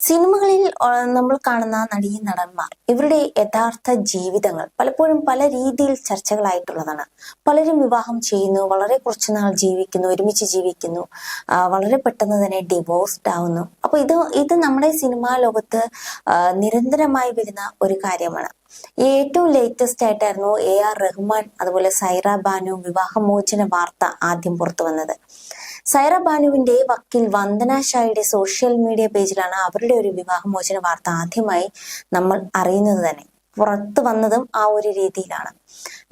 സിനിമകളിൽ നമ്മൾ കാണുന്ന നടീ നടന്മാർ ഇവരുടെ യഥാർത്ഥ ജീവിതങ്ങൾ പലപ്പോഴും പല രീതിയിൽ ചർച്ചകളായിട്ടുള്ളതാണ്. പലരും വിവാഹം ചെയ്യുന്നു വളരെ കുറച്ചു നാൾ ജീവിക്കുന്നു ഒരുമിച്ച് ജീവിക്കുന്നു വളരെ പെട്ടെന്ന് തന്നെ ഡിവോഴ്സ്ഡ് ആവുന്നു. അപ്പൊ ഇത് ഇത് നമ്മുടെ സിനിമാ ലോകത്ത് നിരന്തരമായി വരുന്ന ഒരു കാര്യമാണ്. ഏറ്റവും ലേറ്റസ്റ്റ് ആയിട്ടായിരുന്നു എ ആർ റഹ്മാൻ അതുപോലെ സൈറ ബാനു വിവാഹമോചന വാർത്ത ആദ്യം പുറത്തു വന്നത്. സൈറ ബാനുവിന്റെ വക്കീൽ വന്ദന ഷായുടെ സോഷ്യൽ മീഡിയ പേജിലാണ് അവരുടെ ഒരു വിവാഹമോചന വാർത്ത ആദ്യമായി നമ്മൾ അറിയുന്നത് തന്നെ. പുറത്തു വന്നതും ആ ഒരു രീതിയിലാണ്.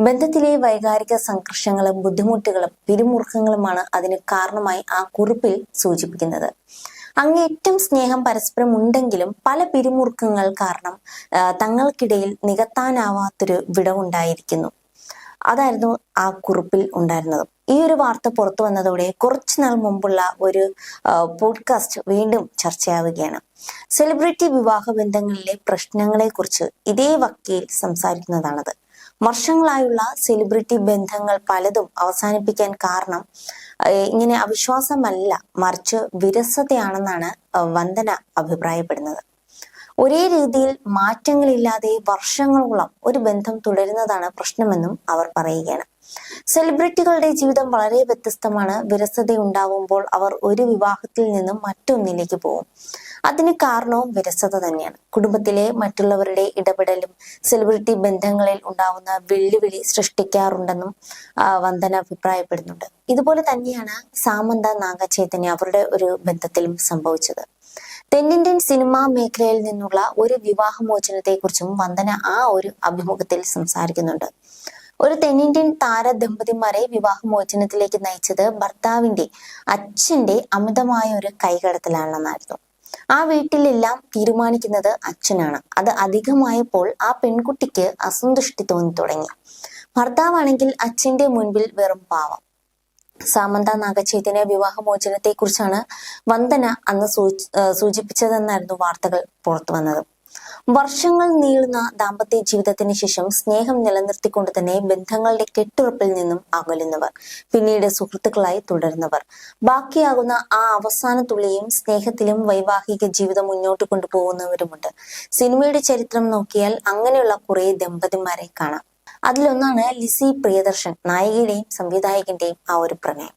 ബന്ധത്തിലെ വൈകാരിക സംഘർഷങ്ങളും ബുദ്ധിമുട്ടുകളും പിരിമുറുക്കങ്ങളുമാണ് അതിന് കാരണമായി ആ കുറിപ്പിൽ സൂചിപ്പിക്കുന്നത്. അങ്ങേറ്റം സ്നേഹം പരസ്പരം ഉണ്ടെങ്കിലും പല പിരിമുറുക്കങ്ങൾ കാരണം തങ്ങൾക്കിടയിൽ നികത്താനാവാത്തൊരു വിടവുണ്ടായിരിക്കുന്നു. അതായിരുന്നു ആ കുറിപ്പിൽ ഉണ്ടായിരുന്നത്. ഈ ഒരു വാർത്ത പുറത്തു വന്നതോടെ കുറച്ചു നാൾ മുമ്പുള്ള ഒരു പോഡ്കാസ്റ്റ് വീണ്ടും ചർച്ചയാവുകയാണ്. സെലിബ്രിറ്റി വിവാഹ ബന്ധങ്ങളിലെ പ്രശ്നങ്ങളെ കുറിച്ച് ഇതേ വക്കീൽ സംസാരിക്കുന്നതാണത്. വർഷങ്ങളായുള്ള സെലിബ്രിറ്റി ബന്ധങ്ങൾ പലതും അവസാനിപ്പിക്കാൻ കാരണം ഇങ്ങനെ അവിശ്വാസമല്ല മറിച്ച് വിരസതയാണെന്നാണ് വന്ദന അഭിപ്രായപ്പെടുന്നത്. ഒരേ രീതിയിൽ മാറ്റങ്ങളില്ലാതെ വർഷങ്ങളോളം ഒരു ബന്ധം തുടരുന്നതാണ് പ്രശ്നമെന്നും അവർ പറയുകയാണ്. സെലിബ്രിറ്റികളുടെ ജീവിതം വളരെ വ്യത്യസ്തമാണ്. വിരസത ഉണ്ടാവുമ്പോൾ അവർ ഒരു വിവാഹത്തിൽ നിന്നും മറ്റൊന്നിലേക്ക് പോകും. അതിന് കാരണവും വിരസത തന്നെയാണ്. കുടുംബത്തിലെ മറ്റുള്ളവരുടെ ഇടപെടലും സെലിബ്രിറ്റി ബന്ധങ്ങളിൽ ഉണ്ടാവുന്ന വെല്ലുവിളി സൃഷ്ടിക്കാറുണ്ടെന്നും വന്ദന അഭിപ്രായപ്പെടുന്നുണ്ട്. ഇതുപോലെ തന്നെയാണ് സാമന്ത നാഗചൈതന്യ അവരുടെ ഒരു ബന്ധത്തിലും സംഭവിച്ചത്. തെന്നിന്ത്യൻ സിനിമാ മേഖലയിൽ നിന്നുള്ള ഒരു വിവാഹമോചനത്തെക്കുറിച്ചും വന്ദന ആ ഒരു അഭിമുഖത്തിൽ സംസാരിക്കുന്നുണ്ട്. ഒരു തെന്നിന്ത്യൻ താര ദമ്പതിമാരെ വിവാഹമോചനത്തിലേക്ക് നയിച്ചത് ഭർത്താവിന്റെ അച്ഛന്റെ അമിതമായ ഒരു കൈകടത്തലാണെന്നായിരുന്നു. ആ വീട്ടിലെല്ലാം തീരുമാനിക്കുന്നത് അച്ഛനാണ്. അത് അധികമായപ്പോൾ ആ പെൺകുട്ടിക്ക് അസന്തുഷ്ടി തോന്നി തുടങ്ങി. ഭർത്താവാണെങ്കിൽ അച്ഛന്റെ മുൻപിൽ വെറും പാവം. സാമന്ത നാഗചൈതന്യ വിവാഹമോചനത്തെ കുറിച്ചാണ് വന്ദന അന്ന് സൂചിപ്പിച്ചതെന്നായിരുന്നു വാർത്തകൾ പുറത്തു വന്നത്. വർഷങ്ങൾ നീളുന്ന ദാമ്പത്യ ജീവിതത്തിന് ശേഷം സ്നേഹം നിലനിർത്തിക്കൊണ്ട് തന്നെ ബന്ധങ്ങളുടെ കെട്ടുറപ്പിൽ നിന്നും അകലുന്നവർ പിന്നീട് സുഹൃത്തുക്കളായി തുടരുന്നവർ. ബാക്കിയാകുന്ന ആ അവസാന തുള്ളിയും സ്നേഹത്തിലും വൈവാഹിക ജീവിതം മുന്നോട്ട് കൊണ്ടുപോകുന്നവരുമുണ്ട്. സിനിമയുടെ ചരിത്രം നോക്കിയാൽ അങ്ങനെയുള്ള കുറെ ദമ്പതിമാരെ കാണാം. അതിലൊന്നാണ് ലിസി പ്രിയദർശൻ നായികയുടെയും സംവിധായകന്റെയും ആ ഒരു പ്രണയം.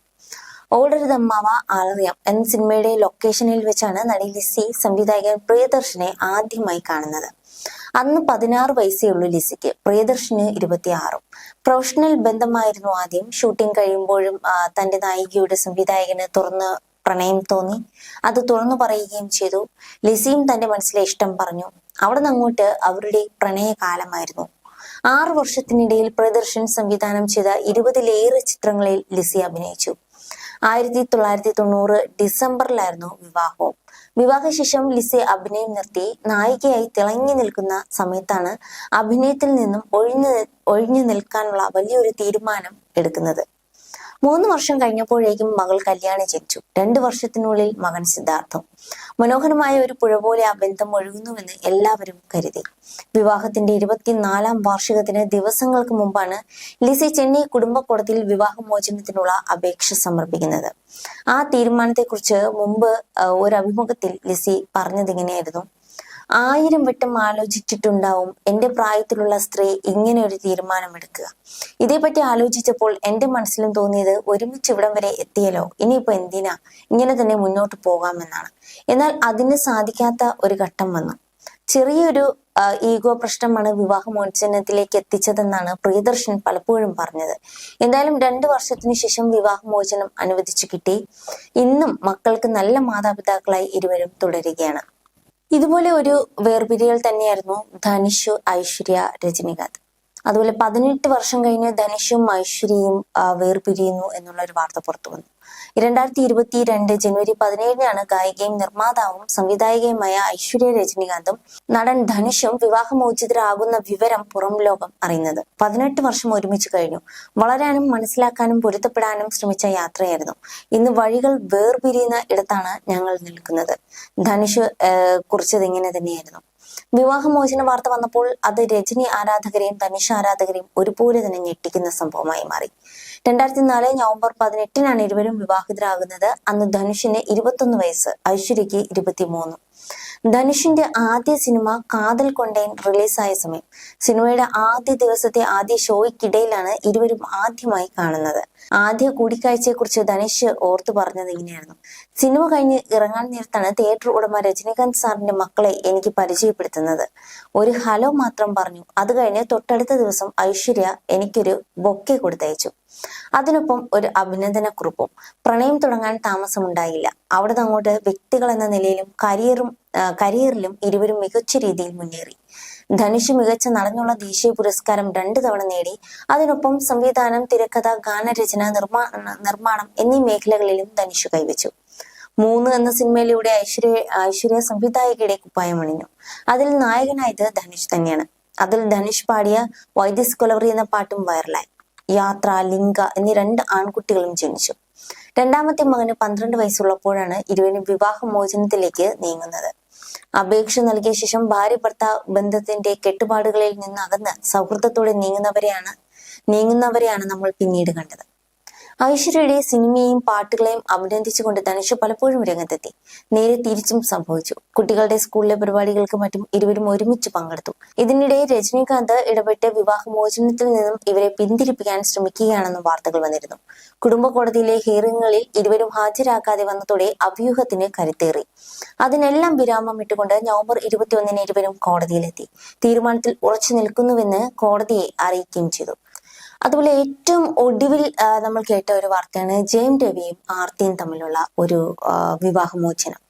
ഓടരുതമ്മാവ ആളറിയാം എന്ന സിനിമയുടെ ലൊക്കേഷനിൽ വെച്ചാണ് നടി ലിസി സംവിധായകൻ പ്രിയദർശനെ ആദ്യമായി കാണുന്നത്. അന്ന് പതിനാറ് വയസ്സേ ഉള്ളൂ ലിസിക്ക് പ്രിയദർശന് ഇരുപത്തിയാറും. പ്രൊഫഷണൽ ബന്ധമായിരുന്നു ആദ്യം. ഷൂട്ടിംഗ് കഴിയുമ്പോഴും തന്റെ നായികയുടെ സംവിധായകന് തുറന്ന് പ്രണയം തോന്നി. അത് തുറന്നു പറയുകയും ചെയ്തു. ലിസിയും തന്റെ മനസ്സിലെ ഇഷ്ടം പറഞ്ഞു. അവിടെ നിന്ന് അങ്ങോട്ട് അവരുടെ പ്രണയകാലമായിരുന്നു. ആറു വർഷത്തിനിടയിൽ പ്രിയദർശൻ സംവിധാനം ചെയ്ത ഇരുപതിലേറെ ചിത്രങ്ങളിൽ ലിസി അഭിനയിച്ചു. ആയിരത്തി തൊള്ളായിരത്തി തൊണ്ണൂറ് ഡിസംബറിലായിരുന്നു വിവാഹവും വിവാഹശേഷം ലിസി അഭിനയം നിർത്തി നായികയായി തിളങ്ങി നിൽക്കുന്ന സമയത്താണ് അഭിനയത്തിൽ നിന്നും ഒഴിഞ്ഞു ഒഴിഞ്ഞു നിൽക്കാനുള്ള വലിയൊരു തീരുമാനം എടുക്കുന്നത്. മൂന്ന് വർഷം കഴിഞ്ഞപ്പോഴേക്കും മകൾ കല്യാണം ജനിച്ചു. രണ്ടു വർഷത്തിനുള്ളിൽ മകൻ സിദ്ധാർത്ഥം. മനോഹരമായ ഒരു പുഴ പോലെ ആ ബന്ധം ഒഴുകുന്നുവെന്ന് എല്ലാവരും കരുതി. വിവാഹത്തിന്റെ ഇരുപത്തിനാലാം വാർഷികത്തിന് ദിവസങ്ങൾക്ക് മുമ്പാണ് ലിസി ചെന്നൈ കുടുംബ കോടതിയിൽ വിവാഹമോചനത്തിനുള്ള അപേക്ഷ സമർപ്പിക്കുന്നത്. ആ തീരുമാനത്തെക്കുറിച്ച് മുമ്പ് ഒരു അഭിമുഖത്തിൽ ലിസി പറഞ്ഞത് ഇങ്ങനെയായിരുന്നു ആയിരം വട്ടം ആലോചിച്ചിട്ടുണ്ടാവും എന്റെ പ്രായത്തിലുള്ള സ്ത്രീ ഇങ്ങനെ ഒരു തീരുമാനം എടുക്കുക ഇതേപ്പറ്റി ആലോചിച്ചപ്പോൾ എന്റെ മനസ്സിലും തോന്നിയത് ഒരുമിച്ച് ഇവിടം വരെ എത്തിയല്ലോ ഇനിയിപ്പോ എന്തിനാ? ഇങ്ങനെ തന്നെ മുന്നോട്ട് പോകാമെന്നാണ്. എന്നാൽ അതിന് സാധിക്കാത്ത ഒരു ഘട്ടം വന്നു. ചെറിയൊരു ഈഗോ പ്രശ്നമാണ് വിവാഹമോചനത്തിലേക്ക് എത്തിച്ചതെന്നാണ് പ്രിയദർശൻ പലപ്പോഴും പറഞ്ഞത്. എന്തായാലും രണ്ടു വർഷത്തിനു ശേഷം വിവാഹമോചനം അനുവദിച്ചു കിട്ടി. ഇന്നും മക്കൾക്ക് നല്ല മാതാപിതാക്കളായി ഇരുവരും തുടരുകയാണ്. ഇതുപോലെ ഒരു വേർപിരിയൽ തന്നെയായിരുന്നു ധനുഷ് ഐശ്വര്യ രജനികാന്ത്. അതുപോലെ പതിനെട്ട് വർഷം കഴിഞ്ഞ് ധനുഷും ഐശ്വര്യയും വേർപിരിയുന്നു എന്നുള്ള ഒരു വാർത്ത പുറത്തു വന്നു. രണ്ടായിരത്തി ഇരുപത്തി രണ്ട് ജനുവരി പതിനേഴിനാണ് ഗായികയും നിർമ്മാതാവും സംവിധായികയുമായ ഐശ്വര്യ രജനീകാന്തും നടൻ ധനുഷും വിവാഹമോചിതരാകുന്ന വിവരം പുറം ലോകം അറിയുന്നത്. പതിനെട്ട് വർഷം ഒരുമിച്ച് കഴിഞ്ഞു. വളരാനും മനസ്സിലാക്കാനും പൊരുത്തപ്പെടാനും ശ്രമിച്ച യാത്രയായിരുന്നു. ഇന്ന് വഴികൾ വേർപിരിയുന്ന ഇടത്താണ് ഞങ്ങൾ നിൽക്കുന്നത്. ധനുഷ് കുറിച്ചത് ഇങ്ങനെ തന്നെയായിരുന്നു. വിവാഹമോചന വാർത്ത വന്നപ്പോൾ അത് രജനി ആരാധകരെയും ധനുഷ് ആരാധകരെയും ഒരുപോലെ തന്നെ ഞെട്ടിക്കുന്ന സംഭവമായി മാറി. രണ്ടായിരത്തി നാല് നവംബർ പതിനെട്ടിനാണ് ഇരുവരും വിവാഹിതരാകുന്നത്. അന്ന് ധനുഷിന് ഇരുപത്തൊന്ന് വയസ്സ് ഐശ്വര്യയ്ക്ക് ഇരുപത്തിമൂന്ന്. ധനുഷിന്റെ ആദ്യ സിനിമ കാതൽ കൊണ്ടേൻ റിലീസായ സമയം. സിനിമയുടെ ആദ്യ ദിവസത്തെ ആദ്യ ഷോയ്ക്കിടയിലാണ് ഇരുവരും ആദ്യമായി കാണുന്നത്. ആദ്യ കൂടിക്കാഴ്ചയെക്കുറിച്ച് ധനുഷ് ഓർത്തു പറഞ്ഞത് ഇങ്ങനെയായിരുന്നു. സിനിമ കഴിഞ്ഞ് ഇറങ്ങാൻ നേരത്താണ് തിയേറ്റർ ഉടമ രജനീകാന്ത് സാറിന്റെ മക്കളെ എനിക്ക് പരിചയപ്പെടുത്തുന്നത്. ഒരു ഹലോ മാത്രം പറഞ്ഞു. അത് കഴിഞ്ഞ് തൊട്ടടുത്ത ദിവസം ഐശ്വര്യ എനിക്കൊരു ബൊക്കെ കൊടുത്തയച്ചു. അതിനൊപ്പം ഒരു അഭിനന്ദനക്കുറിപ്പും. പ്രണയം തുടങ്ങാൻ താമസമുണ്ടായില്ല. അവിടെ അങ്ങോട്ട് വ്യക്തികൾ എന്ന നിലയിലും കരിയറും കരിയറിലും ഇരുവരും മികച്ച രീതിയിൽ മുന്നേറി. ധനുഷ് മികച്ച നടനുള്ള ദേശീയ പുരസ്കാരം രണ്ടു തവണ നേടി. അതിനൊപ്പം സംവിധാനം തിരക്കഥ ഗാനരചന നിർമ്മാണ നിർമ്മാണം എന്നീ മേഖലകളിലും ധനുഷ് കൈവച്ചു. മൂന്ന് എന്ന സിനിമയിലൂടെ ഐശ്വര്യ ഐശ്വര്യ സംവിധായകയുടെ കുപ്പായം അണിഞ്ഞു. അതിൽ നായകനായത് ധനുഷ് തന്നെയാണ്. അതിൽ ധനുഷ് പാടിയ വൈദ്യസ് കൊലവറി എന്ന പാട്ടും വൈറലായി. യാത്ര ലിംഗ എന്നീ രണ്ട് ആൺകുട്ടികളും ജനിച്ചു. രണ്ടാമത്തെ മകന് പന്ത്രണ്ട് വയസ്സുള്ളപ്പോഴാണ് ഇരുവരും വിവാഹമോചനത്തിലേക്ക് നീങ്ങുന്നത്. അപേക്ഷ നൽകിയ ശേഷം ഭാര്യ ഭർത്താവ് ബന്ധത്തിന്റെ കെട്ടുപാടുകളിൽ നിന്ന് അകന്ന് സൗഹൃദത്തോടെ നീങ്ങുന്നവരെയാണ് നീങ്ങുന്നവരെയാണ് നമ്മൾ പിന്നീട് കണ്ടത്. ഐശ്വര്യയുടെ സിനിമയെയും പാട്ടുകളെയും അഭിനന്ദിച്ചുകൊണ്ട് ധനുഷ് പലപ്പോഴും രംഗത്തെത്തി. നേരെ തിരിച്ചും സംഭവിച്ചു. കുട്ടികളുടെ സ്കൂളിലെ പരിപാടികൾക്ക് മറ്റും ഇരുവരും ഒരുമിച്ച് പങ്കെടുത്തു. ഇതിനിടെ രജനീകാന്ത് ഇടപെട്ട് വിവാഹമോചനത്തിൽ നിന്നും ഇവരെ പിന്തിരിപ്പിക്കാൻ ശ്രമിക്കുകയാണെന്നും വാർത്തകൾ വന്നിരുന്നു. കുടുംബ കോടതിയിലെ ഹിയറിംഗുകളിൽ ഇരുവരും ഹാജരാക്കാതെ വന്നതോടെ അഭ്യൂഹത്തിന് കരുത്തേറി. അതിനെല്ലാം വിരാമം ഇട്ടുകൊണ്ട് നവംബർ ഇരുപത്തിയൊന്നിന് ഇരുവരും കോടതിയിലെത്തി. തീരുമാനത്തിൽ ഉറച്ചു നിൽക്കുന്നുവെന്ന് കോടതിയെ അറിയിക്കുകയും ചെയ്തു. അതുപോലെ ഏറ്റവും ഒടുവിൽ നമ്മൾ കേട്ട ഒരു വാർത്തയാണ് ജയം രവിയും ആർത്തിയും തമ്മിലുള്ള ഒരു വിവാഹമോചനം.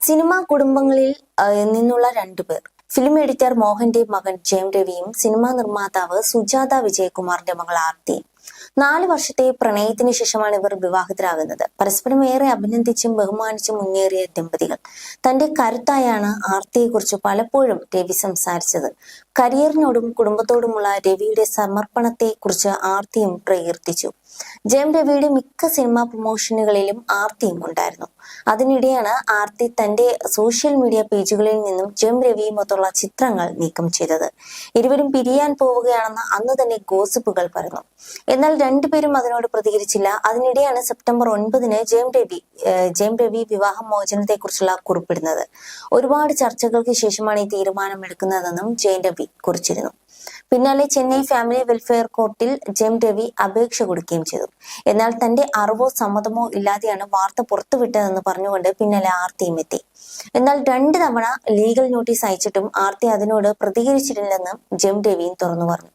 സിനിമാ കുടുംബങ്ങളിൽ നിന്നുള്ള രണ്ടുപേർ ഫിലിം എഡിറ്റർ മോഹന്റെ മകൻ ജയം രവിയും സിനിമാ നിർമ്മാതാവ് സുജാത വിജയകുമാറിന്റെ മകൾ ആർത്തിയും നാല് വർഷത്തെ പ്രണയത്തിന് ശേഷമാണ് ഇവർ വിവാഹിതരാകുന്നത്. പരസ്പരം ഏറെ അഭിനന്ദിച്ചും ബഹുമാനിച്ചും മുന്നേറിയ ദമ്പതികൾ. തന്റെ കരുത്തായാണ് ആർത്തിയെക്കുറിച്ച് പലപ്പോഴും രവി സംസാരിച്ചത്. കരിയറിനോടും കുടുംബത്തോടുമുള്ള രവിയുടെ സമർപ്പണത്തെ കുറിച്ച് ആർത്തിയും പ്രകീർത്തിച്ചു. ജയം രവിയുടെ മിക്ക സിനിമാ പ്രൊമോഷനുകളിലും ആർത്തിയും ഉണ്ടായിരുന്നു. അതിനിടെയാണ് ആർത്തി തന്റെ സോഷ്യൽ മീഡിയ പേജുകളിൽ നിന്നും ജയം രവിയുമൊത്തുള്ള ചിത്രങ്ങൾ നീക്കം ചെയ്തത്. ഇരുവരും പിരിയാൻ പോവുകയാണെന്ന് അന്ന് തന്നെ ഗോസിപ്പുകൾ പറഞ്ഞു എന്നാൽ രണ്ടുപേരും അതിനോട് പ്രതികരിച്ചില്ല. അതിനിടെയാണ് സെപ്റ്റംബർ ഒൻപതിന് ജയം രവി ജയം രവി വിവാഹ മോചനത്തെ കുറിച്ചുള്ള കുറിപ്പിടുന്നത്. ഒരുപാട് ചർച്ചകൾക്ക് ശേഷമാണ് ഈ തീരുമാനം എടുക്കുന്നതെന്നും ജയം രവി കുറിച്ചിരുന്നു. പിന്നാലെ ചെന്നൈ ഫാമിലി വെൽഫെയർ കോർട്ടിൽ ജെം രവി അപേക്ഷ കൊടുക്കുകയും ചെയ്തു. എന്നാൽ തന്റെ അറിവോ സമ്മതമോ ഇല്ലാതെയാണ് വാർത്ത പുറത്തുവിട്ടതെന്ന് പറഞ്ഞുകൊണ്ട് പിന്നാലെ ആർത്തിയും എത്തി. എന്നാൽ രണ്ട് തവണ ലീഗൽ നോട്ടീസ് അയച്ചിട്ടും ആർത്തി അതിനോട് പ്രതികരിച്ചിട്ടില്ലെന്ന് ജെം രവിയും തുറന്നു പറഞ്ഞു.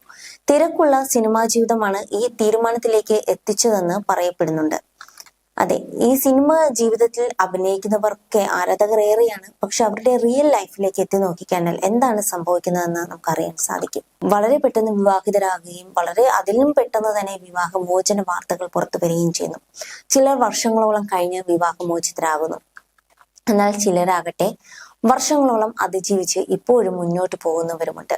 തിരക്കുള്ള സിനിമാ ജീവിതമാണ് ഈ തീരുമാനത്തിലേക്ക് എത്തിച്ചതെന്ന് പറയപ്പെടുന്നുണ്ട്. അതെ ഈ സിനിമ ജീവിതത്തിൽ അഭിനയിക്കുന്നവർക്ക് ആരാധകർ ഏറെയാണ് പക്ഷെ അവരുടെ റിയൽ ലൈഫിലേക്ക് എത്തി നോക്കിക്കഴിഞ്ഞാൽ എന്താണ് സംഭവിക്കുന്നതെന്ന് നമുക്കറിയാൻ സാധിക്കും. വളരെ പെട്ടെന്ന് വിവാഹിതരാകുകയും വളരെ അതിലും പെട്ടെന്ന് തന്നെ വിവാഹമോചന വാർത്തകൾ പുറത്തു വരികയും ചെയ്യുന്നു. ചിലർ വർഷങ്ങളോളം കഴിഞ്ഞ് വിവാഹമോചിതരാകുന്നു. എന്നാൽ ചിലരാകട്ടെ വർഷങ്ങളോളം അതിജീവിച്ച് ഇപ്പോഴും മുന്നോട്ട് പോകുന്നവരുമുണ്ട്.